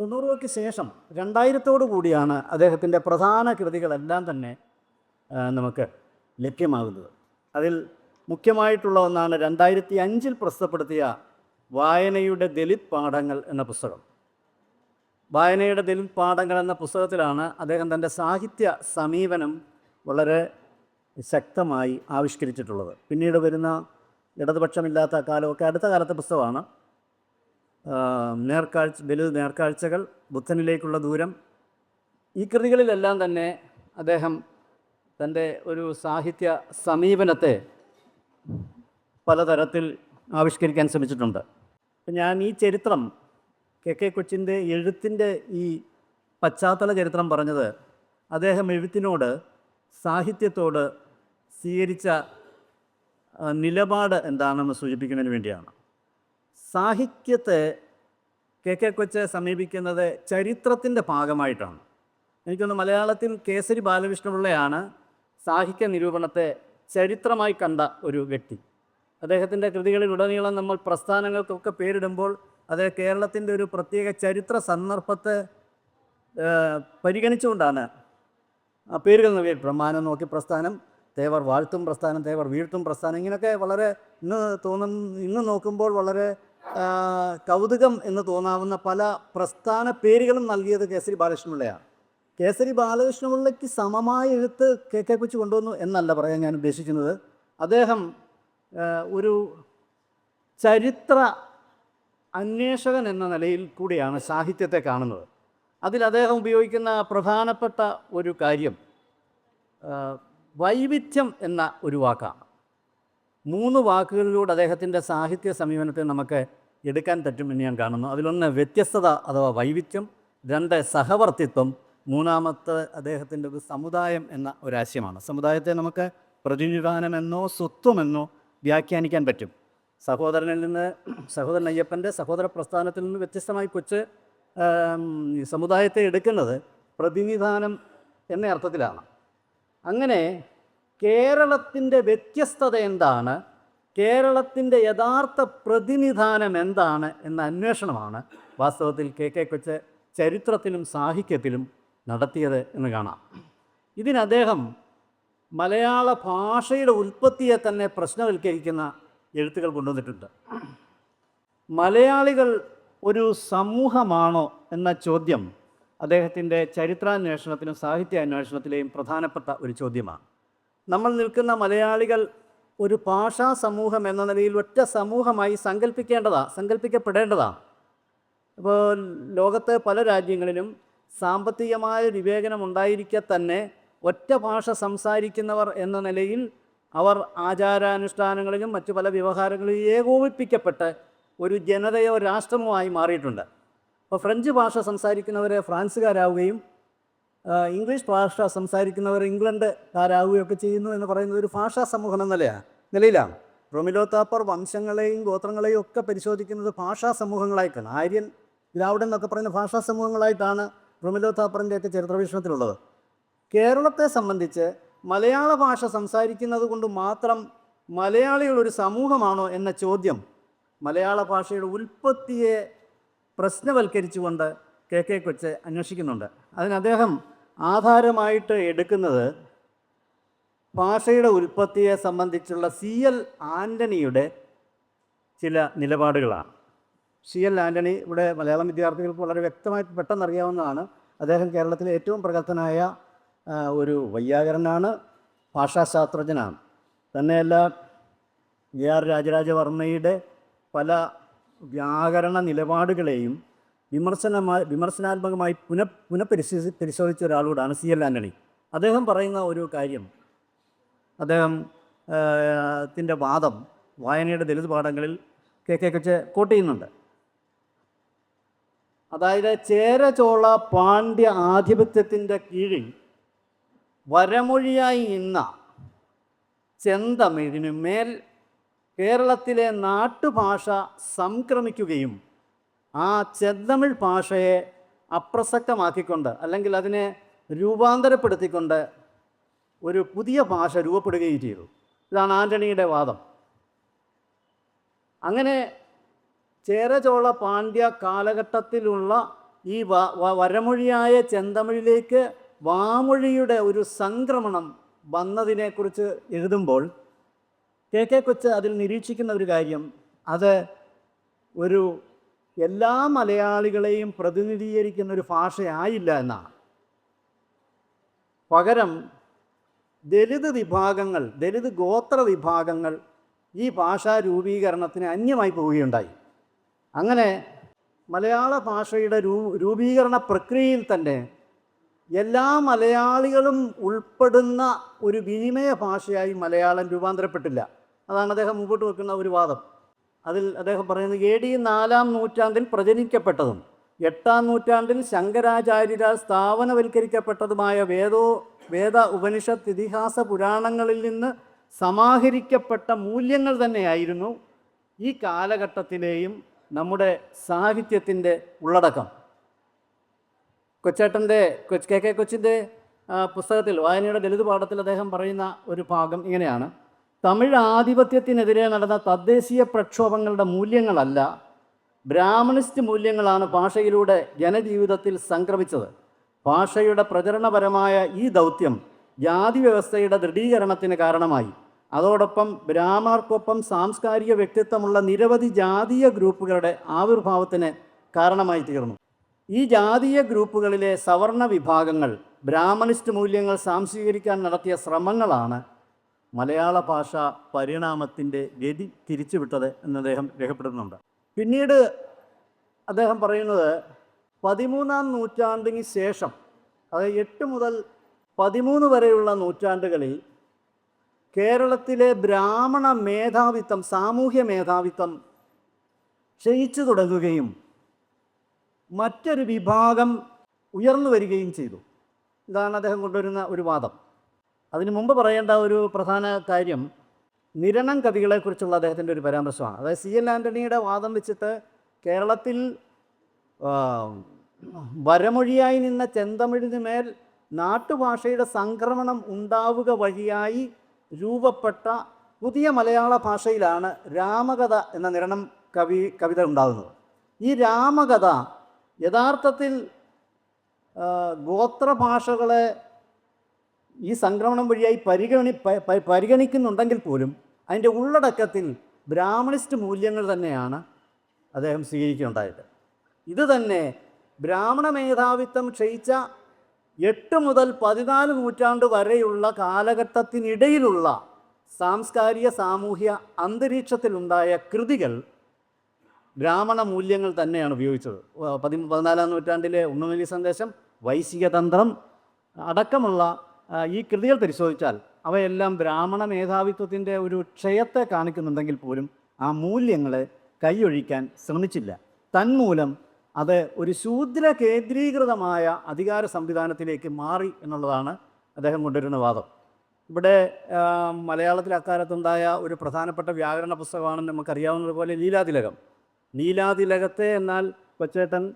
തൊണ്ണൂറുകൾക്ക് ശേഷം രണ്ടായിരത്തോടു കൂടിയാണ് അദ്ദേഹത്തിന്റെ പ്രധാന കൃതികളെല്ലാം തന്നെ നമുക്ക് ലഭ്യമാകുന്നത്. അതിൽ മുഖ്യമായിട്ടുള്ള ഒന്നാണ് രണ്ടായിരത്തി അഞ്ചിൽ പ്രസിദ്ധപ്പെടുത്തിയ വായനയുടെ ദലിത് പാഠങ്ങൾ എന്ന പുസ്തകം. വായനയുടെ ദലിത് പാഠങ്ങൾ എന്ന പുസ്തകത്തിലാണ് അദ്ദേഹം തന്റെ സാഹിത്യ സമീപനം വളരെ ശക്തമായി ആവിഷ്കരിച്ചിട്ടുള്ളത്. പിന്നീട് വരുന്ന ഇടതുപക്ഷമില്ലാത്ത കാലമൊക്കെ അടുത്ത കാലത്തെ പുസ്തകമാണ്. നേർക്കാഴ്ച ബലു നേർക്കാഴ്ചകൾ ബുദ്ധനിലേക്കുള്ള ദൂരം. ഈ കൃതികളിലെല്ലാം തന്നെ അദ്ദേഹം തന്റെ ഒരു സാഹിത്യ സമീപനത്തെ പലതരത്തിൽ ആവിഷ്കരിക്കാൻ ശ്രമിച്ചിട്ടുണ്ട്. ഞാൻ ഈ ചരിത്രം കെ കെ കൊച്ചിന്റെ എഴുത്തിന്റെ ഈ പശ്ചാത്തല ചരിത്രം പറഞ്ഞത് അദ്ദേഹം എഴുത്തിനോട് സാഹിത്യത്തോട് സ്വീകരിച്ച നിലപാട് എന്താണെന്ന് സൂചിപ്പിക്കുന്നതിന് വേണ്ടിയാണ്. സാഹിത്യത്തെ കെ കെ കൊച്ച് സമീപിക്കുന്നത് ചരിത്രത്തിന്റെ ഭാഗമായിട്ടാണ്. എനിക്കൊന്ന് മലയാളത്തിൽ കേസരി ബാലകൃഷ്ണപിള്ളയാണ് സാഹിത്യ നിരൂപണത്തെ ചരിത്രമായി കണ്ട ഒരു വ്യക്തി. അദ്ദേഹത്തിന്റെ കൃതികളിൽ ഉടനീളം നമ്മൾ പ്രസ്ഥാനങ്ങൾക്കൊക്കെ പേരിടുമ്പോൾ അത് കേരളത്തിന്റെ ഒരു പ്രത്യേക ചരിത്ര സന്ദർഭത്തെ പരിഗണിച്ചുകൊണ്ടാണ് പേരുകൾ നൽകിയിട്ടുള്ളത് മാനം നോക്കി പ്രസ്ഥാനം തേവർ വാഴ്ത്തും പ്രസ്ഥാനം തേവർ വീഴ്ത്തും പ്രസ്ഥാനം ഇങ്ങനെയൊക്കെ വളരെ ഇന്ന് തോന്നുന്ന ഇന്ന് നോക്കുമ്പോൾ വളരെ കൗതുകം എന്ന് തോന്നാവുന്ന പല പ്രസ്ഥാന പേരുകളും നൽകിയത് കേസരി ബാലകൃഷ്ണപിള്ളയാണ്. കേസരി ബാലകൃഷ്ണപിള്ളയ്ക്ക് സമമായ എഴുത്ത് കെ കെ കൊച്ചു കൊണ്ടുവന്നു എന്നല്ല പറയാൻ ഞാൻ ഉദ്ദേശിക്കുന്നത്. അദ്ദേഹം ഒരു ചരിത്ര അന്വേഷകൻ എന്ന നിലയിൽ കൂടിയാണ് സാഹിത്യത്തെ കാണുന്നത്. അതിൽ അദ്ദേഹം ഉപയോഗിക്കുന്ന പ്രധാനപ്പെട്ട ഒരു കാര്യം വൈവിധ്യം എന്ന ഒരു വാക്കാണ്. മൂന്ന് വാക്കുകളിലൂടെ അദ്ദേഹത്തിന്റെ സാഹിത്യ സമീപനത്തെ നമുക്ക് എടുക്കാൻ പറ്റുമെന്ന് ഞാൻ കാണുന്നു. അതിലൊന്ന് വ്യത്യസ്തത അഥവാ വൈവിധ്യം രണ്ട് സഹവർത്തിത്വം മൂന്നാമത്തെ അദ്ദേഹത്തിന്റെ ഒരു സമുദായം എന്ന ഒരാശയമാണ് സമുദായത്തെ നമുക്ക് പ്രതിനിധാനമെന്നോ സ്വത്വമെന്നോ വ്യാഖ്യാനിക്കാൻ പറ്റും. സഹോദരനിൽ നിന്ന് സഹോദരൻ അയ്യപ്പന്റെ സഹോദര പ്രസ്ഥാനത്തിൽ നിന്ന് വ്യത്യസ്തമായി കൊച്ച് സമുദായത്തെ എടുക്കുന്നത് പ്രതിനിധാനം എന്ന അർത്ഥത്തിലാണ്. അങ്ങനെ കേരളത്തിന്റെ വ്യത്യസ്തത എന്താണ്? കേരളത്തിന്റെ യഥാർത്ഥ പ്രതിനിധാനം എന്താണ് എന്ന അന്വേഷണമാണ് വാസ്തവത്തിൽ കെ കെ കൊച്ച് ചരിത്രത്തിലും സാഹിത്യത്തിലും നടത്തിയത് എന്ന് കാണാം. ഇതിനദ്ദേഹം മലയാള ഭാഷയുടെ ഉൽപ്പത്തിയെ തന്നെ പ്രശ്നവൽക്കരിക്കുന്ന എഴുത്തുകൾ കൊണ്ടുവന്നിട്ടുണ്ട്. മലയാളികൾ ഒരു സമൂഹമാണോ എന്ന ചോദ്യം അദ്ദേഹത്തിന്റെ ചരിത്രാന്വേഷണത്തിനും സാഹിത്യാന്വേഷണത്തിലെയും പ്രധാനപ്പെട്ട ഒരു ചോദ്യമാണ്. നമ്മൾ നിൽക്കുന്ന മലയാളികൾ ഒരു ഭാഷാ സമൂഹം എന്ന നിലയിൽ ഒറ്റ സമൂഹമായി സങ്കല്പിക്കേണ്ടതാണ് സങ്കല്പിക്കപ്പെടേണ്ടതാണ് ഇപ്പോൾ ലോകത്തെ പല രാജ്യങ്ങളിലും സാമ്പത്തികമായ വിവേചനം ഉണ്ടായിരിക്കെ തന്നെ ഒറ്റ ഭാഷ സംസാരിക്കുന്നവർ എന്ന നിലയിൽ അവർ ആചാരാനുഷ്ഠാനങ്ങളിലും മറ്റു പല വ്യവഹാരങ്ങളിലും ഏകോപിപ്പിക്കപ്പെട്ട് ഒരു ജനതയോ രാഷ്ട്രമോ ആയി മാറിയിട്ടുണ്ട്. അപ്പോൾ ഫ്രഞ്ച് ഭാഷ സംസാരിക്കുന്നവരെ ഫ്രാൻസുകാരാവുകയും ഇംഗ്ലീഷ് ഭാഷ സംസാരിക്കുന്നവർ ഇംഗ്ലണ്ട് കാരാവുകയൊക്കെ ചെയ്യുന്നു എന്ന് പറയുന്നത് ഒരു ഭാഷാ സമൂഹം എന്ന നിലയാണ് നിലയിലാണ് റൊമിലോ താപ്പർ വംശങ്ങളെയും ഗോത്രങ്ങളെയും ഒക്കെ പരിശോധിക്കുന്നത് ഭാഷാ സമൂഹങ്ങളായിട്ടാണ്. ആര്യൻ ദ്രാവിഡൻ എന്നൊക്കെ പറയുന്ന ഭാഷാ സമൂഹങ്ങളായിട്ടാണ് റൊമിലോ താപ്പറിന്റെയൊക്കെ ചരിത്രവീക്ഷണത്തിലുള്ളത്. കേരളത്തെ സംബന്ധിച്ച് മലയാള ഭാഷ സംസാരിക്കുന്നത് കൊണ്ട് മാത്രം മലയാളികൾ ഒരു സമൂഹമാണോ എന്ന ചോദ്യം മലയാള ഭാഷയുടെ ഉൽപ്പത്തിയെ പ്രശ്നവൽക്കരിച്ചുകൊണ്ട് കെ കെ കൊച്ച് അന്വേഷിക്കുന്നുണ്ട്. അതിന് അദ്ദേഹം ആധാരമായിട്ട് എടുക്കുന്നത് ഭാഷയുടെ ഉൽപ്പത്തിയെ സംബന്ധിച്ചുള്ള സി എൽ ആന്റണിയുടെ ചില നിലപാടുകളാണ്. സി എൽ ആന്റണി ഇവിടെ മലയാളം വിദ്യാർത്ഥികൾക്ക് വളരെ വ്യക്തമായിട്ട് പെട്ടെന്ന് അറിയാവുന്നതാണ് അദ്ദേഹം കേരളത്തിലെ ഏറ്റവും പ്രഗത്ഭനായ ഒരു വൈയാകരനാണ് ഭാഷാശാസ്ത്രജ്ഞനാണ്. തന്നെയല്ല എ ആർ രാജരാജവർമ്മയുടെ പല വ്യാകരണ നിലപാടുകളെയും വിമർശനമായി വിമർശനാത്മകമായി പുന പുനഃപരിശോധി പരിശോധിച്ച ഒരാളോടാണ് സി എൽ ആന്റണി. അദ്ദേഹം പറയുന്ന ഒരു കാര്യം അദ്ദേഹം ത്തിന്റെ വാദം വായനയുടെ ദളിത് പാഠങ്ങളിൽ കെ കെ കൊച്ച് കോട്ട് ചെയ്യുന്നുണ്ട്. അതായത് ചേര ചോള പാണ്ഡ്യ ആധിപത്യത്തിന്റെ കീഴിൽ വരമൊഴിയായി നിന്ന ചെന്തമിഴിനു മേൽ കേരളത്തിലെ നാട്ടുഭാഷ സംക്രമിക്കുകയും ആ ചെന്തമിഴ് ഭാഷയെ അപ്രസക്തമാക്കിക്കൊണ്ട് അല്ലെങ്കിൽ അതിനെ രൂപാന്തരപ്പെടുത്തിക്കൊണ്ട് ഒരു പുതിയ ഭാഷ രൂപപ്പെടുകയും ചെയ്തു. ഇതാണ് ആന്റണിയുടെ വാദം. അങ്ങനെ ചേരചോള പാണ്ഡ്യ കാലഘട്ടത്തിലുള്ള ഈ വരമൊഴിയായ ചെന്തമിഴിലേക്ക് വാമൊഴിയുടെ ഒരു സംക്രമണം വന്നതിനെക്കുറിച്ച് എഴുതുമ്പോൾ കെ കെ കൊച്ച് അതിൽ നിരീക്ഷിക്കുന്ന ഒരു കാര്യം അത് ഒരു എല്ലാ മലയാളികളെയും പ്രതിനിധീകരിക്കുന്ന ഒരു ഭാഷയായില്ല എന്നാണ്. പകരം ദലിത് വിഭാഗങ്ങൾ ദലിത് ഗോത്ര വിഭാഗങ്ങൾ ഈ ഭാഷാ രൂപീകരണത്തിന് അന്യമായി പോവുകയുണ്ടായി. അങ്ങനെ മലയാള ഭാഷയുടെ രൂ രൂപീകരണ പ്രക്രിയയിൽ തന്നെ എല്ലാ മലയാളികളും ഉൾപ്പെടുന്ന ഒരു വിനിമയ ഭാഷയായി മലയാളം രൂപാന്തരപ്പെട്ടില്ല. അതാണ് അദ്ദേഹം മുമ്പോട്ട് വെക്കുന്ന ഒരു വാദം. അതിൽ അദ്ദേഹം പറയുന്നത് എ ഡി നാലാം നൂറ്റാണ്ടിൽ പ്രചരിക്കപ്പെട്ടതും എട്ടാം നൂറ്റാണ്ടിൽ ശങ്കരാചാര്യരാൽ സ്ഥാപനവൽക്കരിക്കപ്പെട്ടതുമായ വേദോ വേദ ഉപനിഷത്ത് ഇതിഹാസ പുരാണങ്ങളിൽ നിന്ന് സമാഹരിക്കപ്പെട്ട മൂല്യങ്ങൾ തന്നെയായിരുന്നു ഈ കാലഘട്ടത്തിലെയും നമ്മുടെ സാഹിത്യത്തിന്റെ ഉള്ളടക്കം. കൊച്ചേട്ടന്റെ കൊച്ച് കെ കെ കൊച്ചിന്റെ പുസ്തകത്തിൽ വായനയുടെ ദലിത് പാഠത്തിൽ അദ്ദേഹം പറയുന്ന ഒരു ഭാഗം ഇങ്ങനെയാണ്. തമിഴ് ആധിപത്യത്തിനെതിരെ നടന്ന തദ്ദേശീയ പ്രക്ഷോഭങ്ങളുടെ മൂല്യങ്ങളല്ല ബ്രാഹ്മണിസ്റ്റ് മൂല്യങ്ങളാണ് ഭാഷയിലൂടെ ജനജീവിതത്തിൽ സംക്രമിച്ചത്. ഭാഷയുടെ പ്രചരണപരമായ ഈ ദൗത്യം ജാതി വ്യവസ്ഥയുടെ ദൃഢീകരണത്തിന് കാരണമായി. അതോടൊപ്പം ബ്രാഹ്മണർക്കൊപ്പം സാംസ്കാരിക വ്യക്തിത്വമുള്ള നിരവധി ജാതീയ ഗ്രൂപ്പുകളുടെ ആവിർഭാവത്തിന് കാരണമായി തീർന്നു. ഈ ജാതീയ ഗ്രൂപ്പുകളിലെ സവർണ വിഭാഗങ്ങൾ ബ്രാഹ്മണിസ്റ്റ് മൂല്യങ്ങൾ സാംശീകരിക്കാൻ നടത്തിയ ശ്രമങ്ങളാണ് മലയാള ഭാഷ പരിണാമത്തിന്റെ ഗതി തിരിച്ചുവിട്ടത് എന്ന് അദ്ദേഹം രേഖപ്പെടുത്തുന്നുണ്ട്. പിന്നീട് അദ്ദേഹം പറയുന്നത് പതിമൂന്നാം നൂറ്റാണ്ടിന് ശേഷം അതായത് എട്ട് മുതൽ പതിമൂന്ന് വരെയുള്ള നൂറ്റാണ്ടുകളിൽ കേരളത്തിലെ ബ്രാഹ്മണ മേധാവിത്വം സാമൂഹ്യ മേധാവിത്വം ക്ഷയിച്ചു തുടങ്ങുകയും മറ്റൊരു വിഭാഗം ഉയർന്നു വരികയും ചെയ്തു. ഇതാണ് അദ്ദേഹം കൊണ്ടുവരുന്ന ഒരു വാദം. അതിനു മുമ്പ് പറയേണ്ട ഒരു പ്രധാന കാര്യം നിരണം കവികളെക്കുറിച്ചുള്ള അദ്ദേഹത്തിന്റെ ഒരു പരാമർശമാണ്. അതായത് സി എൻ ആന്റണിയുടെ വാദം വെച്ചിട്ട് കേരളത്തിൽ വരമൊഴിയായി നിന്ന ചെന്തമിഴിന് മേൽ നാട്ടുഭാഷയുടെ സംക്രമണം ഉണ്ടാവുക വഴിയായി രൂപപ്പെട്ട പുതിയ മലയാള ഭാഷയിലാണ് രാമകഥ എന്ന നിരണം കവി കവിത ഉണ്ടാകുന്നത്. ഈ രാമകഥ യഥാർത്ഥത്തിൽ ഗോത്രഭാഷകളെ ഈ സംക്രമണം വഴിയായി പരിഗണി പരിഗണിക്കുന്നുണ്ടെങ്കിൽ പോലും അതിന്റെ ഉള്ളടക്കത്തിൽ ബ്രാഹ്മണിസ്റ്റ് മൂല്യങ്ങൾ തന്നെയാണ് അദ്ദേഹം സ്വീകരിക്കുകയുണ്ടായത്. ഇത് തന്നെ ബ്രാഹ്മണ മേധാവിത്വം ക്ഷയിച്ച എട്ട് മുതൽ പതിനാല് നൂറ്റാണ്ട് വരെയുള്ള കാലഘട്ടത്തിനിടയിലുള്ള സാംസ്കാരിക സാമൂഹ്യ അന്തരീക്ഷത്തിലുണ്ടായ കൃതികൾ ബ്രാഹ്മണ മൂല്യങ്ങൾ തന്നെയാണ് ഉപയോഗിച്ചത്. പതി പതിനാലാം നൂറ്റാണ്ടിലെ ഉണ്ണുമലി സന്ദേശം വൈശിക തന്ത്രം അടക്കമുള്ള ഈ കൃതികൾ പരിശോധിച്ചാൽ അവയെല്ലാം ബ്രാഹ്മണ മേധാവിത്വത്തിന്റെ ഒരു ക്ഷയത്തെ കാണിക്കുന്നുണ്ടെങ്കിൽ പോലും ആ മൂല്യങ്ങളെ കൈയൊഴിക്കാൻ ശ്രമിച്ചില്ല. തന്മൂലം അത് ഒരു ശൂദ്ര കേന്ദ്രീകൃതമായ അധികാര സംവിധാനത്തിലേക്ക് മാറി എന്നുള്ളതാണ് അദ്ദേഹം കൊണ്ടുവരുന്ന വാദം. ഇവിടെ മലയാളത്തിൽ അക്കാലത്തുണ്ടായ ഒരു പ്രധാനപ്പെട്ട വ്യാകരണ പുസ്തകമാണെന്ന് നമുക്കറിയാവുന്നതുപോലെ ലീലാതിലകം ലീലാതിലകത്തെ എന്നാൽ കൊച്ചേട്ടൻ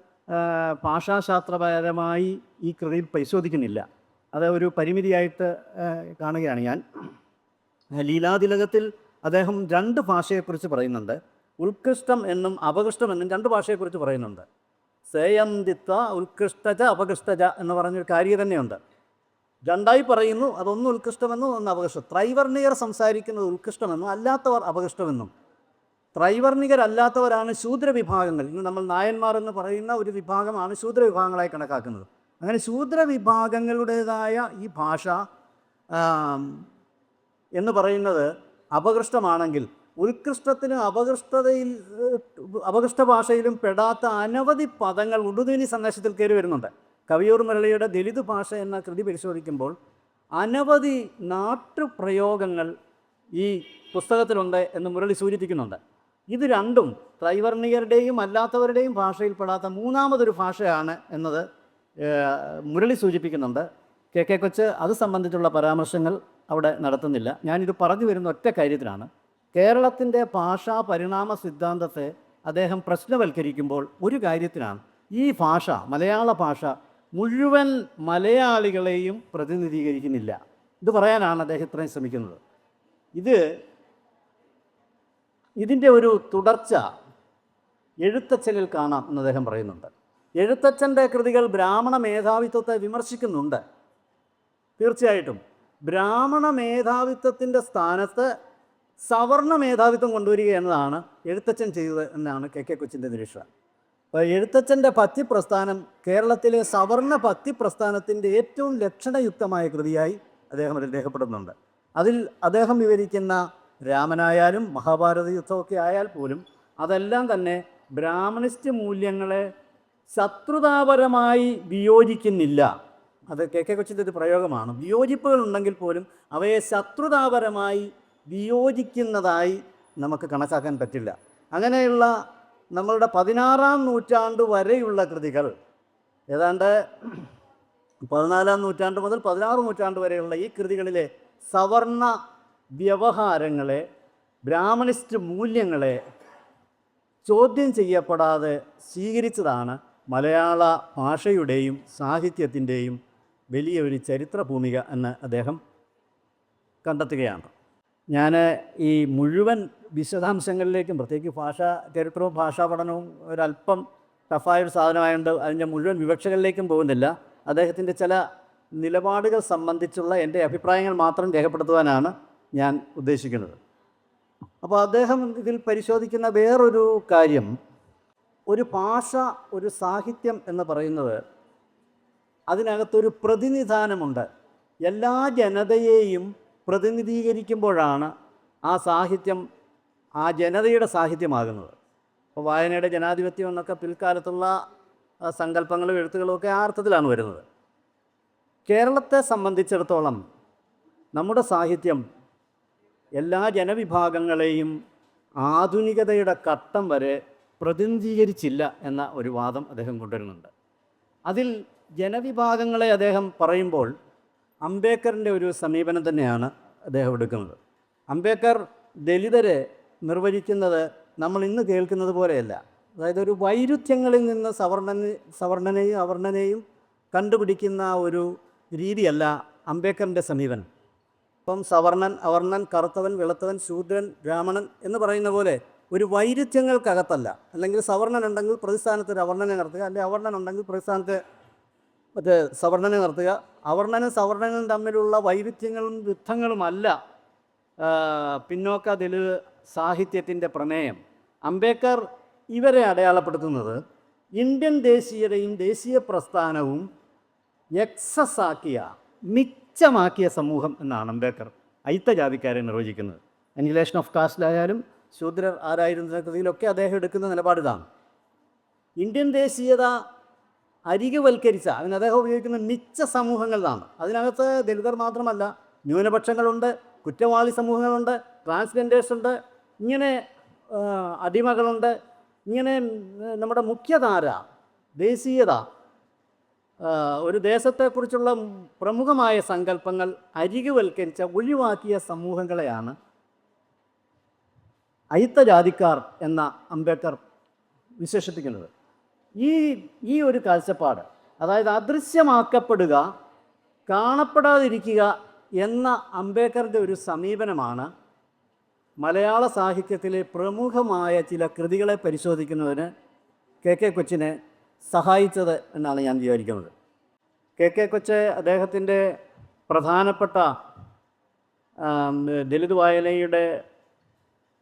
ഭാഷാശാസ്ത്രപരമായി ഈ കൃതിയിൽ പരിശോധിക്കുന്നില്ല. അത് ഒരു പരിമിതിയായിട്ട് കാണുകയാണ് ഞാൻ. ലീലാതിലകത്തിൽ അദ്ദേഹം രണ്ട് ഭാഷയെക്കുറിച്ച് പറയുന്നുണ്ട്. ഉത്കൃഷ്ടം എന്നും അപകൃഷ്ടം എന്നും രണ്ട് ഭാഷയെക്കുറിച്ച് പറയുന്നുണ്ട്. സേയന്തിത്വ ഉത്കൃഷ്ടജ അപകൃഷ്ടജ എന്ന് പറഞ്ഞൊരു കാര്യം തന്നെയുണ്ട്. രണ്ടായി പറയുന്നു അതൊന്ന് ഉത്കൃഷ്ടമെന്നും ഒന്ന് അപകൃഷ്ടം. ത്രൈവർണികർ സംസാരിക്കുന്നത് ഉത്കൃഷ്ടമെന്നും അല്ലാത്തവർ അപകൃഷ്ടമെന്നും. ത്രൈവർണികരല്ലാത്തവരാണ് ശൂദ്ര വിഭാഗങ്ങൾ ഇന്ന് നമ്മൾ നായന്മാർ എന്ന് പറയുന്ന ഒരു വിഭാഗമാണ് ശൂദ്ര വിഭാഗങ്ങളായി കണക്കാക്കുന്നത്. അങ്ങനെ ശൂദ്ര വിഭാഗങ്ങളുടേതായ ഈ ഭാഷ എന്ന് പറയുന്നത് അപകൃഷ്ടമാണെങ്കിൽ ഉത്കൃഷ്ടത്തിന് അപകൃഷ്ടതയിൽ അപകൃഷ്ട ഭാഷയിലും പെടാത്ത അനവധി പദങ്ങൾ ഉടുതിനി സന്ദേശത്തിൽ കയറി വരുന്നുണ്ട്. കവിയൂർ മുരളിയുടെ ദലിത് ഭാഷ എന്ന കൃതി പരിശോധിക്കുമ്പോൾ അനവധി നാട്ടുപ്രയോഗങ്ങൾ ഈ പുസ്തകത്തിലുണ്ട് എന്ന് മുരളി സൂചിപ്പിക്കുന്നുണ്ട്. ഇത് രണ്ടും ത്രൈവർണികരുടെയും അല്ലാത്തവരുടെയും ഭാഷയിൽപ്പെടാത്ത മൂന്നാമതൊരു ഭാഷയാണ് എന്നത് മുരളി സൂചിപ്പിക്കുന്നുണ്ട് കെ കെ കൊച്ച് അത് സംബന്ധിച്ചുള്ള പരാമർശങ്ങൾ അവിടെ നടത്തുന്നില്ല. ഞാനിത് പറഞ്ഞു വരുന്ന ഒറ്റ കാര്യത്തിലാണ്. കേരളത്തിന്റെ ഭാഷാ പരിണാമ സിദ്ധാന്തത്തെ അദ്ദേഹം പ്രശ്നവൽക്കരിക്കുമ്പോൾ ഒരു കാര്യത്തിനാണ് ഈ ഭാഷ മലയാള ഭാഷ മുഴുവൻ മലയാളികളെയും പ്രതിനിധീകരിക്കുന്നില്ല. ഇത് പറയാനാണ് അദ്ദേഹം ഇത്രയും ശ്രമിക്കുന്നത്. ഇത് ഇതിന്റെ ഒരു തുടർച്ച എഴുത്തച്ഛനിൽ കാണാം എന്ന് അദ്ദേഹം പറയുന്നുണ്ട്. എഴുത്തച്ഛന്റെ കൃതികൾ ബ്രാഹ്മണ മേധാവിത്വത്തെ വിമർശിക്കുന്നുണ്ട്. തീർച്ചയായിട്ടും. ബ്രാഹ്മണ മേധാവിത്വത്തിന്റെ സ്ഥാനത്ത് സവർണ മേധാവിത്വം കൊണ്ടുവരിക എന്നതാണ് എഴുത്തച്ഛൻ ചെയ്തത് എന്നാണ് കെ കെ കൊച്ചിന്റെ നിരീക്ഷണം. അപ്പോൾ എഴുത്തച്ഛന്റെ ഭക്തി പ്രസ്ഥാനം കേരളത്തിലെ സവർണ ഭക്തി പ്രസ്ഥാനത്തിന്റെ ഏറ്റവും ലക്ഷണയുക്തമായ കൃതിയായി അദ്ദേഹം രേഖപ്പെടുന്നുണ്ട്. അതിൽ അദ്ദേഹം വിവരിക്കുന്ന രാമനായാലും മഹാഭാരത യുദ്ധമൊക്കെ ആയാൽ പോലും അതെല്ലാം തന്നെ ബ്രാഹ്മണിസ്റ്റ് മൂല്യങ്ങളെ ശത്രുതാപരമായി വിയോജിക്കുന്നില്ല. അത് കെ കെ കൊച്ചിന്റെ ഒരു പ്രയോഗമാണ്. വിയോജിപ്പുകൾ ഉണ്ടെങ്കിൽ പോലും അവയെ ശത്രുതാപരമായി വിയോജിക്കുന്നതായി നമുക്ക് കണക്കാക്കാൻ പറ്റില്ല. അങ്ങനെയുള്ള നമ്മളുടെ പതിനാറാം നൂറ്റാണ്ട് വരെയുള്ള കൃതികൾ ഏതാണ്ട് പതിനാലാം നൂറ്റാണ്ട് മുതൽ പതിനാറ് നൂറ്റാണ്ട് വരെയുള്ള ഈ കൃതികളിലെ സവർണ വ്യവഹാരങ്ങളെ ബ്രാഹ്മണിസ്റ്റ് മൂല്യങ്ങളെ ചോദ്യം ചെയ്യപ്പെടാതെ സ്വീകരിച്ചതാണ് മലയാള ഭാഷയുടെയും സാഹിത്യത്തിന്റെയും വലിയ ഒരു ചരിത്ര ഭൂമിക എന്ന് അദ്ദേഹം കണ്ടെത്തുകയാണ്. ഞാൻ ഈ മുഴുവൻ വിശദാംശങ്ങളിലേക്കും പ്രത്യേകിച്ച് ഭാഷാ ചരിത്രവും ഭാഷാ പഠനവും ഒരല്പം ടഫായൊരു സാധനമായതുകൊണ്ട് അതിന്റെ മുഴുവൻ വിവക്ഷകളിലേക്കും പോകുന്നില്ല. അദ്ദേഹത്തിന്റെ ചില നിലപാടുകൾ സംബന്ധിച്ചുള്ള എന്റെ അഭിപ്രായങ്ങൾ മാത്രം രേഖപ്പെടുത്തുവാനാണ് ഞാൻ ഉദ്ദേശിക്കുന്നത്. അപ്പോൾ അദ്ദേഹം ഇതിൽ പരിശോധിക്കുന്ന വേറൊരു കാര്യം ഒരു ഭാഷ ഒരു സാഹിത്യം എന്ന് പറയുന്നത് അതിനകത്തൊരു പ്രതിനിധാനമുണ്ട്. എല്ലാ ജനതയെയും പ്രതിനിധീകരിക്കുമ്പോഴാണ് ആ സാഹിത്യം ആ ജനതയുടെ സാഹിത്യമാകുന്നത്. അപ്പോൾ വായനയുടെ ജനാധിപത്യം എന്നൊക്കെ പിൽക്കാലത്തുള്ള സങ്കല്പങ്ങളും എഴുത്തുകളും ഒക്കെ ആ അർത്ഥത്തിലാണ് വരുന്നത്. കേരളത്തെ സംബന്ധിച്ചിടത്തോളം നമ്മുടെ സാഹിത്യം എല്ലാ ജനവിഭാഗങ്ങളെയും ആധുനികതയുടെ ഘട്ടം വരെ പ്രതിനിധീകരിച്ചില്ല എന്ന ഒരു വാദം അദ്ദേഹം കൊണ്ടുവരുന്നുണ്ട്. അതിൽ ജനവിഭാഗങ്ങളെ അദ്ദേഹം പറയുമ്പോൾ അംബേദ്കറിന്റെ ഒരു സമീപനം തന്നെയാണ് അദ്ദേഹം എടുക്കുന്നത്. അംബേദ്കർ ദലിതരെ നിർവചിക്കുന്നത് നമ്മൾ ഇന്ന് കേൾക്കുന്നത് പോലെയല്ല. അതായത് ഒരു വൈരുദ്ധ്യങ്ങളിൽ നിന്ന് സവർണന് സവർണനെയും അവർണനെയും കണ്ടുപിടിക്കുന്ന ഒരു രീതിയല്ല അംബേദ്കറിന്റെ സമീപനം. ഇപ്പം സവർണൻ അവർണൻ കറുത്തവൻ വെളുത്തവൻ ശൂദ്രൻ ബ്രാഹ്മണൻ എന്ന് പറയുന്ന പോലെ ഒരു വൈരുദ്ധ്യങ്ങൾക്കകത്തല്ല. അല്ലെങ്കിൽ സവർണൻ ഉണ്ടെങ്കിൽ പ്രതിസ്ഥാനത്ത് ഒരു അവർണനെ നടത്തുക. അല്ലെങ്കിൽ അവർണൻ ഉണ്ടെങ്കിൽ പ്രതിസ്ഥാനത്ത് മറ്റേ സവർണനെ നടത്തുക. അവർണനും സവർണനും തമ്മിലുള്ള വൈരുദ്ധ്യങ്ങളും യുദ്ധങ്ങളുമല്ല പിന്നോക്ക ദലിത് സാഹിത്യത്തിന്റെ പ്രമേയം. അംബേദ്കർ ഇവരെ അടയാളപ്പെടുത്തുന്നത് ഇന്ത്യൻ ദേശീയതയും ദേശീയ പ്രസ്ഥാനവും എക്സസ് ആക്കിയ മിച്ചമാക്കിയ സമൂഹം എന്നാണ് അംബേദ്കർ. അയിത്തജാതിക്കാരെ നിർവചിക്കുന്നത്. അനിലേഷൻ ഓഫ് കാസ്റ്റിലായാലും ശൂദ്രർ ആരായിരുന്ന കൃതിയിലൊക്കെ അദ്ദേഹം എടുക്കുന്ന നിലപാട് ഇതാണ്. ഇന്ത്യൻ ദേശീയത അരികവൽക്കരിച്ച അതിന് അദ്ദേഹം ഉപയോഗിക്കുന്ന മിച്ച സമൂഹങ്ങളിലാണ്. അതിനകത്ത് ദലിതർ മാത്രമല്ല ന്യൂനപക്ഷങ്ങളുണ്ട് കുറ്റവാളി സമൂഹങ്ങളുണ്ട് ട്രാൻസ്ജെൻഡേഴ്സ് ഉണ്ട് ഇങ്ങനെ അടിമകളുണ്ട് ഇങ്ങനെ നമ്മുടെ മുഖ്യധാര ദേശീയത ഒരു ദേശത്തെക്കുറിച്ചുള്ള പ്രമുഖമായ സങ്കല്പങ്ങൾ അരികുവൽക്കരിച്ച ഒഴിവാക്കിയ സമൂഹങ്ങളെയാണ് അയിത്തജാതിക്കാർ എന്ന അംബേദ്കർ വിശേഷിപ്പിക്കുന്നത്. ഈ ഈ ഒരു കാഴ്ചപ്പാട് അതായത് അദൃശ്യമാക്കപ്പെടുക കാണപ്പെടാതിരിക്കുക എന്ന അംബേദ്കറിന്റെ ഒരു സമീപനമാണ് മലയാള സാഹിത്യത്തിലെ പ്രമുഖമായ ചില കൃതികളെ പരിശോധിക്കുന്നതിന് കെ കെ കൊച്ചിനെ സഹായിച്ചത് എന്നാണ് ഞാൻ വിചാരിക്കുന്നത്. കെ കെ കൊച്ച് അദ്ദേഹത്തിന്റെ പ്രധാനപ്പെട്ട ദലിത് വായനയുടെ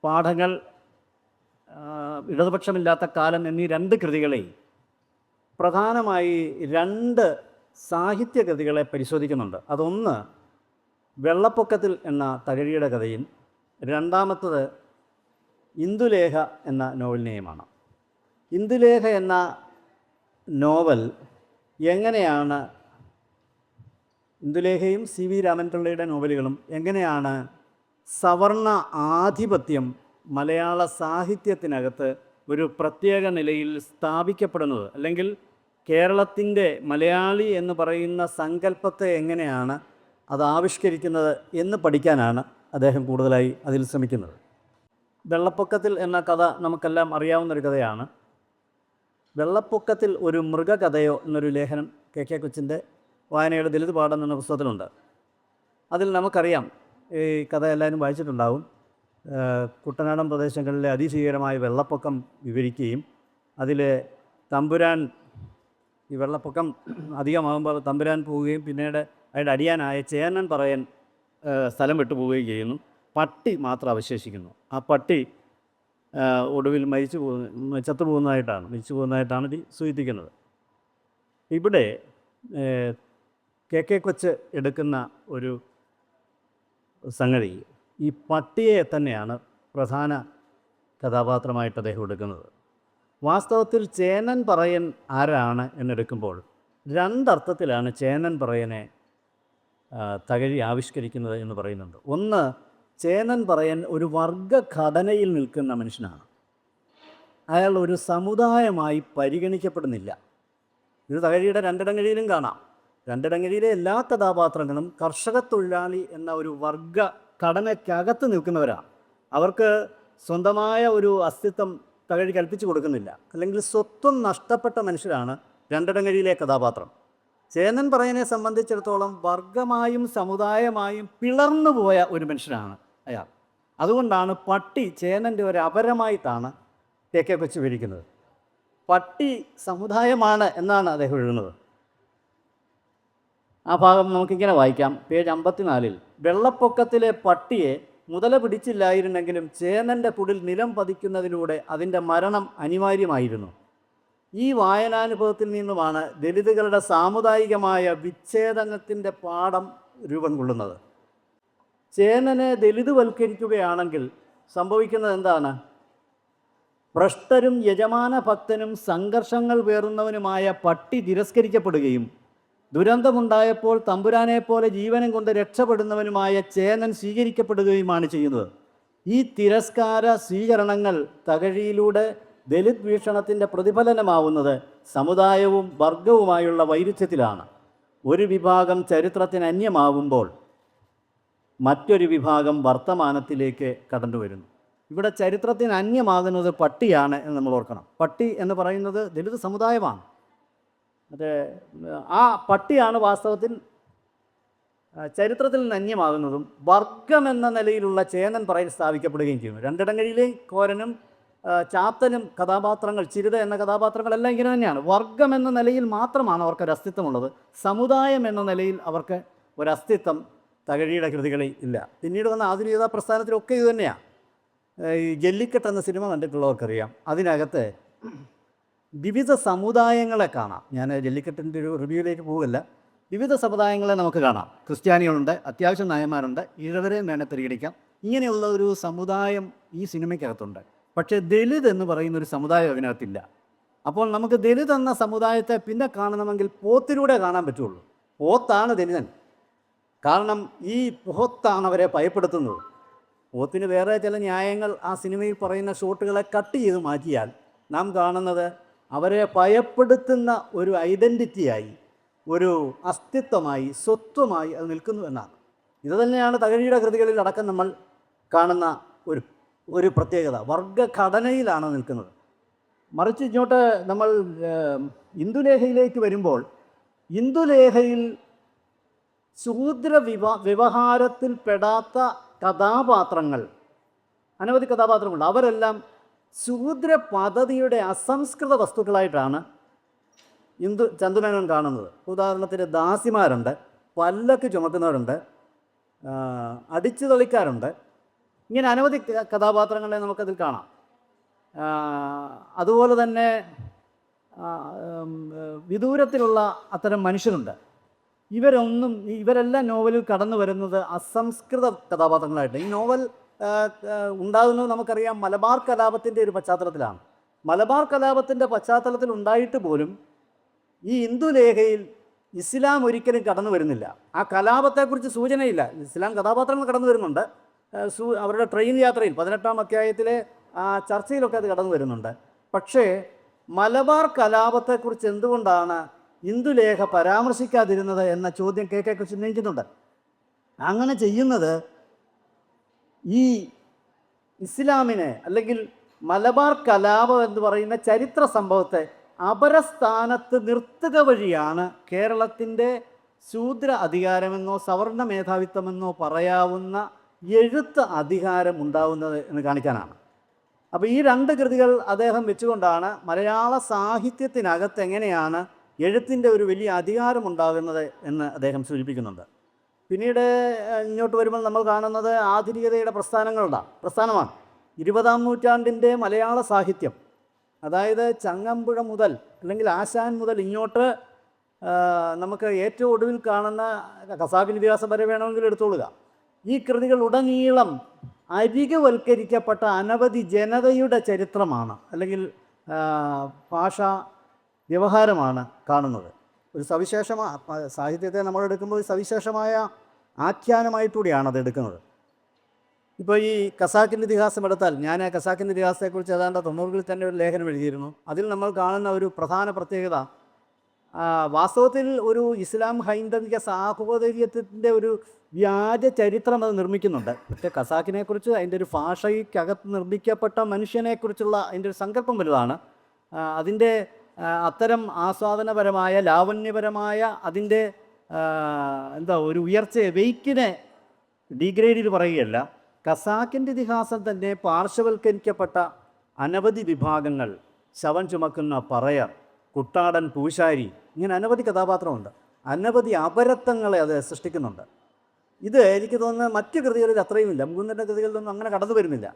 പാഠങ്ങൾ ഇടതുപക്ഷമില്ലാത്ത കാലം എന്നീ രണ്ട് കൃതികളെ പ്രധാനമായി രണ്ട് സാഹിത്യ കൃതികളെ പരിശോധിക്കുന്നുണ്ട്. അതൊന്ന് വെള്ളപ്പൊക്കത്തിൽ എന്ന തകഴിയുടെ കഥയും രണ്ടാമത്തത് ഇന്ദുലേഖ എന്ന നോവലിനെയുമാണ്. ഇന്ദുലേഖ എന്ന നോവൽ എങ്ങനെയാണ് ഇന്ദുലേഖയും സി വി രാമൻപിള്ളയുടെ നോവലുകളും എങ്ങനെയാണ് സവർണ ആധിപത്യം മലയാള സാഹിത്യത്തിനകത്ത് ഒരു പ്രത്യേക നിലയിൽ സ്ഥാപിക്കപ്പെടുന്നത്. അല്ലെങ്കിൽ കേരളത്തിന്റെ മലയാളി എന്ന് പറയുന്ന സങ്കല്പത്തെ എങ്ങനെയാണ് അത് ആവിഷ്കരിക്കുന്നത് എന്ന് പഠിക്കാനാണ് അദ്ദേഹം കൂടുതലായി അതിൽ ശ്രമിക്കുന്നത്. വെള്ളപ്പൊക്കത്തിൽ എന്ന കഥ നമുക്കെല്ലാം അറിയാവുന്നൊരു കഥയാണ്. വെള്ളപ്പൊക്കത്തിൽ ഒരു മൃഗകഥയോ എന്നൊരു ലേഖനം കെ കെ കൊച്ചിന്റെ വായനയുടെ ദലിത് പാഠം എന്ന പുസ്തകത്തിലുണ്ട്. അതിൽ നമുക്കറിയാം ഈ കഥ എല്ലാവരും വായിച്ചിട്ടുണ്ടാവും. കുട്ടനാടൻ പ്രദേശങ്ങളിലെ അതിഭീകരമായ വെള്ളപ്പൊക്കം വിവരിക്കുകയും അതിൽ തമ്പുരാൻ ഈ വെള്ളപ്പൊക്കം അധികമാകുമ്പോൾ തമ്പുരാൻ പോവുകയും പിന്നീട് അതിന്റെ അടിയാനായ ചേനൻ പറയൻ സ്ഥലം വിട്ടു പോവുകയും ചെയ്യുന്നു. പട്ടി മാത്രം അവശേഷിക്കുന്നു. ആ പട്ടി ഒടുവിൽ മരിച്ചു പോകുന്ന ചത്തു പോകുന്നതായിട്ടാണ് മരിച്ചു പോകുന്നതായിട്ടാണ് ഇത് സൂചിപ്പിക്കുന്നത്. ഇവിടെ കെ കെ കൊച്ച് എടുക്കുന്ന ഒരു സംഗതി. ഈ പട്ടിയെ തന്നെയാണ് പ്രധാന കഥാപാത്രമായിട്ട് അദ്ദേഹം എടുക്കുന്നത്. വാസ്തവത്തിൽ ചേനൻ പറയൻ ആരാണ് എന്നെടുക്കുമ്പോൾ രണ്ടർത്ഥത്തിലാണ് ചേനൻ പറയനെ തകഴി ആവിഷ്കരിക്കുന്നത് എന്ന് പറയുന്നുണ്ട്. ഒന്ന് ചേനൻ പറയൻ ഒരു വർഗഘടനയിൽ നിൽക്കുന്ന മനുഷ്യനാണ്. അയാൾ ഒരു സമുദായമായി പരിഗണിക്കപ്പെടുന്നില്ല. ഇത് തകഴിയുടെ രണ്ടിടങ്ങഴിയിലും കാണാം. രണ്ടിടങ്ങഴിയിലെ എല്ലാ കഥാപാത്രങ്ങളും കർഷക തൊഴിലാളി എന്ന ഒരു വർഗ ഘടനയ്ക്കകത്ത് നിൽക്കുന്നവരാണ് അവർക്ക് സ്വന്തമായ ഒരു അസ്തിത്വം തകഴി കൽപ്പിച്ചു കൊടുക്കുന്നില്ല. അല്ലെങ്കിൽ സ്വത്വം നഷ്ടപ്പെട്ട മനുഷ്യരാണ് രണ്ടിടങ്ങഴിയിലെ കഥാപാത്രം. ചേന്നൻ പറയനെ സംബന്ധിച്ചിടത്തോളം വർഗമായും സമുദായമായും പിളർന്നു പോയ ഒരു മനുഷ്യനാണ് അയാൾ. അതുകൊണ്ടാണ് പട്ടി ചേനന്റെ ഒരു അപരമായിട്ടാണ് കെ കെ കൊച്ചു വിരിക്കുന്നത്. പട്ടി സമുദായമാണ് എന്നാണ് അദ്ദേഹം എഴുതുന്നത്. ആ ഭാഗം നമുക്കിങ്ങനെ വായിക്കാം. പേജ് അമ്പത്തിനാലിൽ വെള്ളപ്പൊക്കത്തിലെ പട്ടിയെ മുതല പിടിച്ചില്ലായിരുന്നെങ്കിലും ചേനന്റെ കുടിൽ നിലം പതിക്കുന്നതിലൂടെ അതിന്റെ മരണം അനിവാര്യമായിരുന്നു. ഈ വായനാനുഭവത്തിൽ നിന്നുമാണ് ദലിതുകളുടെ സാമുദായികമായ വിച്ഛേദനത്തിന്റെ പാഠം രൂപം കൊള്ളുന്നത്. ചേനനെ ദലിതുവൽക്കരിക്കുകയാണെങ്കിൽ സംഭവിക്കുന്നത് എന്താണ്? ഭ്രഷ്ടരും യജമാന ഭക്തനും സംഘർഷങ്ങൾ പേറുന്നവനുമായ പട്ടി തിരസ്കരിക്കപ്പെടുകയും ദുരന്തമുണ്ടായപ്പോൾ തമ്പുരാനെ പോലെ ജീവനം കൊണ്ട് രക്ഷപ്പെടുന്നവനുമായ ചേനൻ സ്വീകരിക്കപ്പെടുകയുമാണ് ചെയ്യുന്നത്. ഈ തിരസ്കാര സ്വീകരണങ്ങൾ തകഴിയിലൂടെ ദലിത് വീക്ഷണത്തിന്റെ പ്രതിഫലനമാവുന്നത് സമുദായവും വർഗവുമായുള്ള വൈരുദ്ധ്യത്തിലാണ്. ഒരു വിഭാഗം ചരിത്രത്തിന് അന്യമാവുമ്പോൾ മറ്റൊരു വിഭാഗം വർത്തമാനത്തിലേക്ക് കടന്നു വരുന്നു. ഇവിടെ ചരിത്രത്തിന് അന്യമാകുന്നത് പട്ടിയാണ് എന്ന് നമ്മൾ ഓർക്കണം. പട്ടി എന്ന് പറയുന്നത് ദലിത് സമുദായമാണ്. മറ്റേ ആ പട്ടിയാണ് വാസ്തവത്തിൽ ചരിത്രത്തിൽ നന്യമാകുന്നതും വർഗം എന്ന നിലയിലുള്ള ചേനൻ പറയിൽ സ്ഥാപിക്കപ്പെടുകയും ചെയ്യുന്നു. രണ്ടിടങ്ങളിലെ കോരനും ചാത്തനും കഥാപാത്രങ്ങൾ ചിരിത എന്ന കഥാപാത്രങ്ങളെല്ലാം ഇങ്ങനെ തന്നെയാണ്. വർഗം എന്ന നിലയിൽ മാത്രമാണ് അവർക്ക് ഒരു അസ്തിത്വമുള്ളത്. സമുദായം എന്ന നിലയിൽ അവർക്ക് ഒരു അസ്തിത്വം തകഴിയുടെ കൃതികളിൽ ഇല്ല. പിന്നീട് വന്ന ആധുനികതാ പ്രസ്ഥാനത്തിലൊക്കെ ഇത് തന്നെയാണ് ഈ ജല്ലിക്കെട്ട് എന്ന സിനിമ കണ്ടിട്ടുള്ളവർക്കറിയാം. അതിനകത്ത് വിവിധ സമുദായങ്ങളെ കാണാം. ഞാൻ ജല്ലിക്കെട്ടിന്റെ ഒരു റിവ്യൂയിലേക്ക് പോകില്ല വിവിധ സമുദായങ്ങളെ നമുക്ക് കാണാം. ക്രിസ്ത്യാനികളുണ്ട് അത്യാവശ്യം നായന്മാരുണ്ട്. ഇഴവരെയും വേണേൽ പരിഗണിക്കാം. ഇങ്ങനെയുള്ള ഒരു സമുദായം ഈ സിനിമയ്ക്കകത്തുണ്ട്. പക്ഷേ ദലിത് എന്ന് പറയുന്ന ഒരു സമുദായം അതിനകത്തില്ല. അപ്പോൾ നമുക്ക് ദലിത് എന്ന സമുദായത്തെ പിന്നെ കാണണമെങ്കിൽ പോത്തിലൂടെ കാണാൻ പറ്റുള്ളൂ. പോത്താണ് ദലിതൻ. കാരണം ഈ പോത്താണ് അവരെ ഭയപ്പെടുത്തുന്നത്. പോത്തിന് വേറെ ചില ന്യായങ്ങൾ ആ സിനിമയിൽ പറയുന്ന ഷോട്ടുകളെ കട്ട് ചെയ്ത് മാറ്റിയാൽ നാം കാണുന്നത് അവരെ ഭയപ്പെടുത്തുന്ന ഒരു ഐഡന്റിറ്റിയായി ഒരു അസ്തിത്വമായി സ്വത്വമായി അത് നിൽക്കുന്നു എന്നാണ്. ഇത് തന്നെയാണ് തകഴിയുടെ കൃതികളിൽ അടക്കം നമ്മൾ കാണുന്ന ഒരു ഒരു പ്രത്യേകത. വർഗഘടനയിലാണ് നിൽക്കുന്നത്. മറിച്ച് ഇങ്ങോട്ട് നമ്മൾ ഇന്ദുലേഖയിലേക്ക് വരുമ്പോൾ ഇന്ദുലേഖയിൽ ശൂദ്ര വിവ വ്യവഹാരത്തിൽ പെടാത്ത കഥാപാത്രങ്ങൾ അനവധി കഥാപാത്രങ്ങളുണ്ട്. അവരെല്ലാം ശൂദ്ര പദ്ധതിയുടെ അസംസ്കൃത വസ്തുക്കളായിട്ടാണ് ഇന്ദു ചന്തുമേനോൻ കാണുന്നത്. ഉദാഹരണത്തിന് ദാസിമാരുണ്ട് പല്ലക്ക് ചുമക്കുന്നവരുണ്ട് അടിച്ചു തളിക്കാറുണ്ട്. ഇങ്ങനെ അനവധി കഥാപാത്രങ്ങളെ നമുക്കതിൽ കാണാം. അതുപോലെ തന്നെ വിദൂരത്തിലുള്ള അത്തരം മനുഷ്യരുണ്ട്. ഇവരൊന്നും ഇവരെല്ലാം നോവലിൽ കടന്നു വരുന്നത് അസംസ്കൃത കഥാപാത്രങ്ങളായിട്ട്. ഈ നോവൽ ഉണ്ടാകുന്നത് നമുക്കറിയാം. മലബാർ കലാപത്തിന്റെ ഒരു പശ്ചാത്തലത്തിലാണ്. മലബാർ കലാപത്തിന്റെ പശ്ചാത്തലത്തിൽ ഉണ്ടായിട്ട് പോലും ഈ ഹിന്ദുലേഖയിൽ ഇസ്ലാം ഒരിക്കലും കടന്നു വരുന്നില്ല. ആ കലാപത്തെക്കുറിച്ച് സൂചനയില്ല. ഇസ്ലാം കഥാപാത്രങ്ങൾ കടന്നു വരുന്നുണ്ട്. സൂ അവരുടെ ട്രെയിൻ യാത്രയിൽ പതിനെട്ടാം അധ്യായത്തിലെ ആ ചർച്ചയിലൊക്കെ അത് കടന്നു വരുന്നുണ്ട്. പക്ഷേ മലബാർ കലാപത്തെക്കുറിച്ച് എന്തുകൊണ്ടാണ് ഹിന്ദുലേഖ പരാമർശിക്കാതിരുന്നത് എന്ന ചോദ്യം കെ കെ ഉന്നയിക്കുന്നുണ്ട് അങ്ങനെ ചെയ്യുന്നത് ഈ ഇസ്ലാമിനെ അല്ലെങ്കിൽ മലബാർ കലാപം എന്ന് പറയുന്ന ചരിത്ര സംഭവത്തെ അപരസ്ഥാനത്ത് നിർത്തുക വഴിയാണ് കേരളത്തിന്റെ ശൂദ്ര അധികാരമെന്നോ സവർണ മേധാവിത്വമെന്നോ പറയാവുന്ന എഴുത്ത് അധികാരം ഉണ്ടാവുന്നത് എന്ന് കാണിക്കാനാണ്. അപ്പോൾ ഈ രണ്ട് കൃതികൾ അദ്ദേഹം വെച്ചുകൊണ്ടാണ് മലയാള സാഹിത്യത്തിനകത്ത് എങ്ങനെയാണ് എഴുത്തിന്റെ ഒരു വലിയ അധികാരമുണ്ടാകുന്നത് എന്ന് അദ്ദേഹം സൂചിപ്പിക്കുന്നുണ്ട്. പിന്നീട് ഇങ്ങോട്ട് വരുമ്പോൾ നമ്മൾ കാണുന്നത് ആധുനികതയുടെ പ്രസ്ഥാനങ്ങളുടെ പ്രസ്ഥാനമാണ്. ഇരുപതാം നൂറ്റാണ്ടിന്റെ മലയാള സാഹിത്യം. അതായത് ചങ്ങമ്പുഴ മുതൽ അല്ലെങ്കിൽ ആശാൻ മുതൽ ഇങ്ങോട്ട് നമുക്ക് ഏറ്റവും ഒടുവിൽ കാണുന്ന കസാബിൻ വികാസം വരെ വേണമെങ്കിൽ എടുത്തുകൊള്ളുക ഈ കൃതികൾ ഉടനീളം അരികവൽക്കരിക്കപ്പെട്ട അനവധി ജനതയുടെ ചരിത്രമാണ് അല്ലെങ്കിൽ ഭാഷ വ്യവഹാരമാണ് കാണുന്നത്. ഒരു സവിശേഷമായ സാഹിത്യത്തെ നമ്മൾ എടുക്കുമ്പോൾ ഒരു സവിശേഷമായ ആഖ്യാനമായിട്ടുകൂടിയാണ് അത് എടുക്കുന്നത്. ഇപ്പോൾ ഈ കസാക്കിന്റെ ഇതിഹാസം എടുത്താൽ ഞാൻ ആ കസാക്കിന്റെ ഇതിഹാസത്തെക്കുറിച്ച് ഏതാണ്ട് തൊണ്ണൂറുകളിൽ തന്നെ ഒരു ലേഖനം എഴുതിയിരുന്നു. അതിൽ നമ്മൾ കാണുന്ന ഒരു പ്രധാന പ്രത്യേകത വാസ്തവത്തിൽ ഒരു ഇസ്ലാം ഹൈന്ദവിക സാഹോദര്യത്തിന്റെ ഒരു വ്യാജ ചരിത്രം അത് നിർമ്മിക്കുന്നുണ്ട്. പക്ഷേ കസാക്കിനെക്കുറിച്ച് അതിന്റെ ഒരു ഭാഷയ്ക്കകത്ത് നിർമ്മിക്കപ്പെട്ട മനുഷ്യനെക്കുറിച്ചുള്ള അതിന്റെ ഒരു സങ്കല്പം വലുതാണ്. അതിന്റെ അത്തരം ആസ്വാദനപരമായ ലാവണ്യപരമായ അതിന്റെ എന്താ ഒരു ഉയർച്ചയെ വെയ്ക്കിനെ ഡീഗ്രേഡിൽ പറയുകയല്ല. കസാക്കിന്റെ ഇതിഹാസം തന്നെ പാർശ്വവൽക്കരിക്കപ്പെട്ട അനവധി വിഭാഗങ്ങൾ ശവൻ ചുമക്കുന്ന പറയർ കുട്ടാടൻ പൂശാരി ഇങ്ങനെ അനവധി കഥാപാത്രമുണ്ട്. അനവധി അപരത്വങ്ങളെ അത് സൃഷ്ടിക്കുന്നുണ്ട്. ഇത് എനിക്ക് തോന്നുന്നത് മറ്റു കൃതികളിൽ അത്രയുമില്ല. മുകുന്ദന്റെ കൃതികളിലൊന്നും അങ്ങനെ കടന്നു വരുന്നില്ല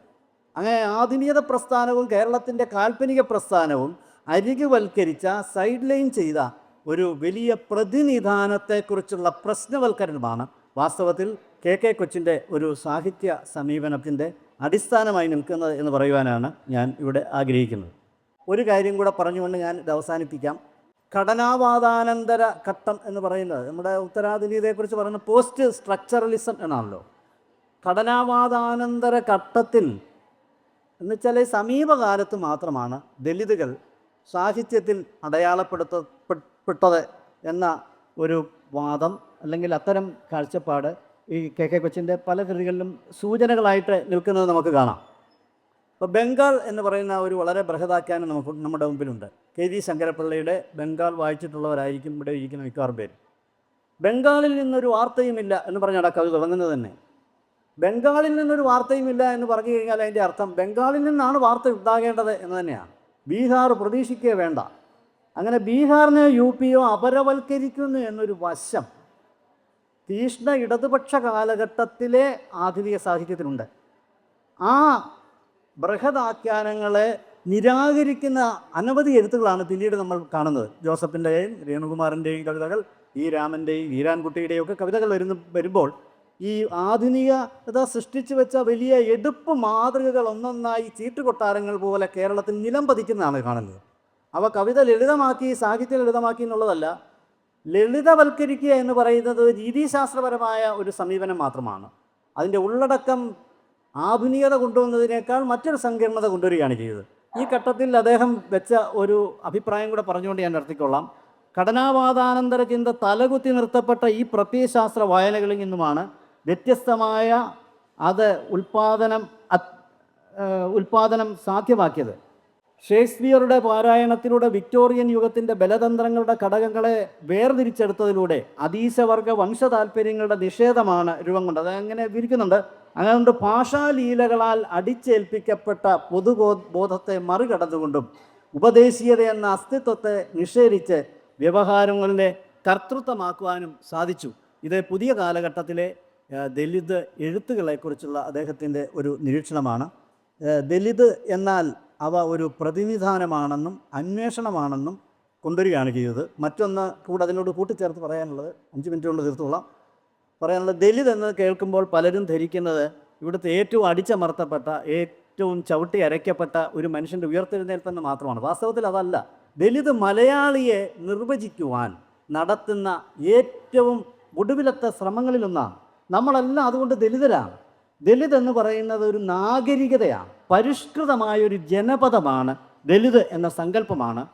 അങ്ങനെ ആധുനികത പ്രസ്ഥാനവും കേരളത്തിന്റെ കാൽപ്പനിക പ്രസ്ഥാനവും അരികുവൽക്കരിച്ച സൈഡ് ലൈൻ ചെയ്ത ഒരു വലിയ പ്രതിനിധാനത്തെക്കുറിച്ചുള്ള പ്രശ്നവൽക്കരണമാണ് വാസ്തവത്തിൽ കെ കെ കൊച്ചിന്റെ ഒരു സാഹിത്യ സമീപനത്തിന്റെ അടിസ്ഥാനമായി നിൽക്കുന്നത് എന്ന് പറയുവാനാണ് ഞാൻ ഇവിടെ ആഗ്രഹിക്കുന്നത്. ഒരു കാര്യം കൂടെ പറഞ്ഞുകൊണ്ട് ഞാൻ ഇത് അവസാനിപ്പിക്കാം. ഘടനാവാദാനന്തര ഘട്ടം എന്ന് പറയുന്നത് നമ്മുടെ ഉത്തരാധുനികതയെക്കുറിച്ച് പറയുന്ന പോസ്റ്റ് സ്ട്രക്ചറലിസം എന്നാണല്ലോ. ഘടനാവാദാനന്തര ഘട്ടത്തിൽ എന്നുവെച്ചാൽ സമീപകാലത്ത് മാത്രമാണ് ദലിതുകൾ സാഹിത്യത്തിൽ അടയാളപ്പെടുത്തപ്പെട്ടത് എന്ന ഒരു വാദം അല്ലെങ്കിൽ അത്തരം കാഴ്ചപ്പാട് ഈ കെ കെ കൊച്ചിന്റെ പല കൃതികളിലും സൂചനകളായിട്ട് നിൽക്കുന്നത് നമുക്ക് കാണാം. അപ്പോൾ ബംഗാൾ എന്ന് പറയുന്ന ഒരു വളരെ ബൃഹദാഖ്യാനം നമുക്ക് നമ്മുടെ മുമ്പിലുണ്ട്. കെ ജി ശങ്കരപ്പിള്ളയുടെ ബംഗാൾ വായിച്ചിട്ടുള്ളവരായിരിക്കും ഇവിടെ ഇരിക്കുന്ന മിക്കവാറും പേര്. ബംഗാളിൽ നിന്നൊരു വാർത്തയുമില്ല എന്ന് പറഞ്ഞാണ് ആ കവി തുടങ്ങുന്നത് തന്നെ. ബംഗാളിൽ നിന്നൊരു വാർത്തയുമില്ല എന്ന് പറഞ്ഞു കഴിഞ്ഞാൽ അതിന്റെ അർത്ഥം ബംഗാളിൽ നിന്നാണ് വാർത്ത ഉണ്ടാകേണ്ടത് എന്ന് തന്നെയാണ്. ബീഹാർ പ്രതീക്ഷിക്കുക വേണ്ട. അങ്ങനെ ബീഹാറിനെ യു പിയോ അപരവൽക്കരിക്കുന്നു എന്നൊരു വശം തീഷ്ണ ഇടതുപക്ഷ കാലഘട്ടത്തിലെ ആധുനിക സാഹിത്യത്തിനുണ്ട് ആ ബൃഹദാഖ്യാനങ്ങളെ നിരാകരിക്കുന്ന അനവധി എഴുത്തുകളാണ് പിന്നീട് നമ്മൾ കാണുന്നത്. ജോസഫിന്റെയും രേണുകുമാറിന്റെയും കവിതകൾ ഈ രാമന്റെയും ഈരാൻകുട്ടിയുടെയും ഒക്കെ കവിതകൾ വരുന്ന വരുമ്പോൾ ഈ ആധുനികത സൃഷ്ടിച്ചു വെച്ച വലിയ എടുപ്പ് മാതൃകകൾ ഒന്നൊന്നായി ചീട്ടുകൊട്ടാരങ്ങൾ പോലെ കേരളത്തിൽ നിലം പതിക്കുന്നതാണ് കാണുന്നത്. അവ കവിത ലളിതമാക്കി സാഹിത്യം ലളിതമാക്കി എന്നുള്ളതല്ല ലളിതവൽക്കരിക്കുക എന്ന് പറയുന്നത് രീതിശാസ്ത്രപരമായ ഒരു സമീപനം മാത്രമാണ്. അതിന്റെ ഉള്ളടക്കം ആധുനികത കൊണ്ടുവന്നതിനേക്കാൾ മറ്റൊരു സങ്കീർണത കൊണ്ടുവരികയാണ് ചെയ്തത്. ഈ ഘട്ടത്തിൽ അദ്ദേഹം വെച്ച ഒരു അഭിപ്രായം കൂടെ പറഞ്ഞുകൊണ്ട് ഞാൻ നിർത്തിക്കൊള്ളാം. ഘടനാവാദാനന്തര ചിന്ത തലകുത്തി നിർത്തപ്പെട്ട ഈ പ്രത്യയശാസ്ത്ര വായനകളിൽ നിന്നുമാണ് വ്യത്യസ്തമായ അത് ഉൽപാദനം ഉൽപാദനം സാധ്യമാക്കിയത്. ഷേക്സ്പിയറുടെ പാരായണത്തിലൂടെ വിക്ടോറിയൻ യുഗത്തിന്റെ ബലതന്ത്രങ്ങളുടെ ഘടകങ്ങളെ വേർതിരിച്ചെടുത്തതിലൂടെ അതീശവർഗ വംശ താല്പര്യങ്ങളുടെ നിഷേധമാണ് രൂപം കൊണ്ടത് അങ്ങനെ വിരിക്കുന്നുണ്ട് അതുകൊണ്ട് ഭാഷാലീലകളാൽ അടിച്ചേൽപ്പിക്കപ്പെട്ട പൊതുബോ ബോധത്തെ മറികടന്നുകൊണ്ടും ഉപദേശീയത എന്ന അസ്തിത്വത്തെ നിഷേധിച്ച് വ്യവഹാരങ്ങളിലെ കർത്തൃത്വമാക്കുവാനും സാധിച്ചു. ഇത് പുതിയ കാലഘട്ടത്തിലെ ദലിത് എഴുത്തുകളെക്കുറിച്ചുള്ള അദ്ദേഹത്തിന്റെ ഒരു നിരീക്ഷണമാണ്. ദലിത് എന്നാൽ അവ ഒരു പ്രതിനിധാനമാണെന്നും അന്വേഷണമാണെന്നും കൊണ്ടുവരികയാണ് ചെയ്തത്. മറ്റൊന്ന് കൂടെ അതിനോട് കൂട്ടിച്ചേർത്ത് പറയാനുള്ളത് അഞ്ച് മിനിറ്റ് കൊണ്ട് തീർത്തോളാം. പറയാനുള്ളത് ദലിത് എന്ന് കേൾക്കുമ്പോൾ പലരും ധരിക്കുന്നത് ഇവിടുത്തെ ഏറ്റവും അടിച്ചമർത്തപ്പെട്ട ഏറ്റവും ചവിട്ടി അരയ്ക്കപ്പെട്ട ഒരു മനുഷ്യന്റെ ഉയർത്തെഴുന്നേൽപ്പെന്ന് മാത്രമാണ്. വാസ്തവത്തിൽ അതല്ല. ദലിത് മലയാളിയെ നിർവചിക്കുവാൻ നടത്തുന്ന ഏറ്റവും ഒടുവിലത്തെ ശ്രമങ്ങളിലൊന്നാണ്. നമ്മളെല്ലാം അതുകൊണ്ട് ദലിതരാണ്. ദലിത് എന്ന് പറയുന്നത് ഒരു നാഗരികതയാണ്. പരിഷ്കൃതമായ ഒരു ജനപദമാണ് ദലിത് എന്ന സങ്കല്പമാണ്.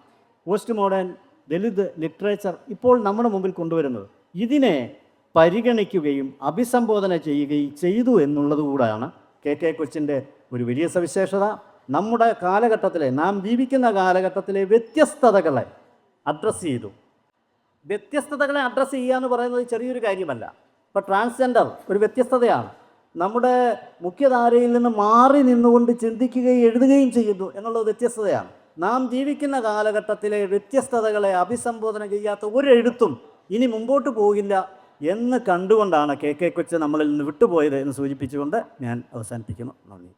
പോസ്റ്റ് മോഡേൺ ദലിത് ലിറ്ററേച്ചർ ഇപ്പോൾ നമ്മുടെ മുമ്പിൽ കൊണ്ടുവരുന്നത്. ഇതിനെ പരിഗണിക്കുകയും അഭിസംബോധന ചെയ്യുകയും ചെയ്തു എന്നുള്ളത് കൂടാണ്. കെ കെ കൊച്ചിന്റെ ഒരു വലിയ സവിശേഷത. നമ്മുടെ കാലഘട്ടത്തിലെ നാം ജീവിക്കുന്ന കാലഘട്ടത്തിലെ വ്യത്യസ്തതകളെ അഡ്രസ്സ് ചെയ്തു. വ്യത്യസ്തതകളെ അഡ്രസ്സ് ചെയ്യുക എന്ന് പറയുന്നത് ചെറിയൊരു കാര്യമല്ല. ഇപ്പോൾ ട്രാൻസ്ജെൻഡർ ഒരു വ്യത്യസ്തതയാണ്. നമ്മുടെ മുഖ്യധാരയിൽ നിന്ന് മാറി നിന്നുകൊണ്ട് ചിന്തിക്കുകയും എഴുതുകയും ചെയ്യുന്നു എന്നുള്ളത് വ്യത്യസ്തതയാണ്. നാം ജീവിക്കുന്ന കാലഘട്ടത്തിലെ വ്യത്യസ്തതകളെ അഭിസംബോധന ചെയ്യാത്ത ഒരു എഴുത്തും ഇനി മുമ്പോട്ട് പോകില്ല എന്ന് കണ്ടുകൊണ്ടാണ് കെ കെ കൊച്ച് നമ്മളിൽ നിന്ന് വിട്ടുപോയത് എന്ന് സൂചിപ്പിച്ചുകൊണ്ട് ഞാൻ അവസാനിപ്പിക്കുന്നു. നന്ദി.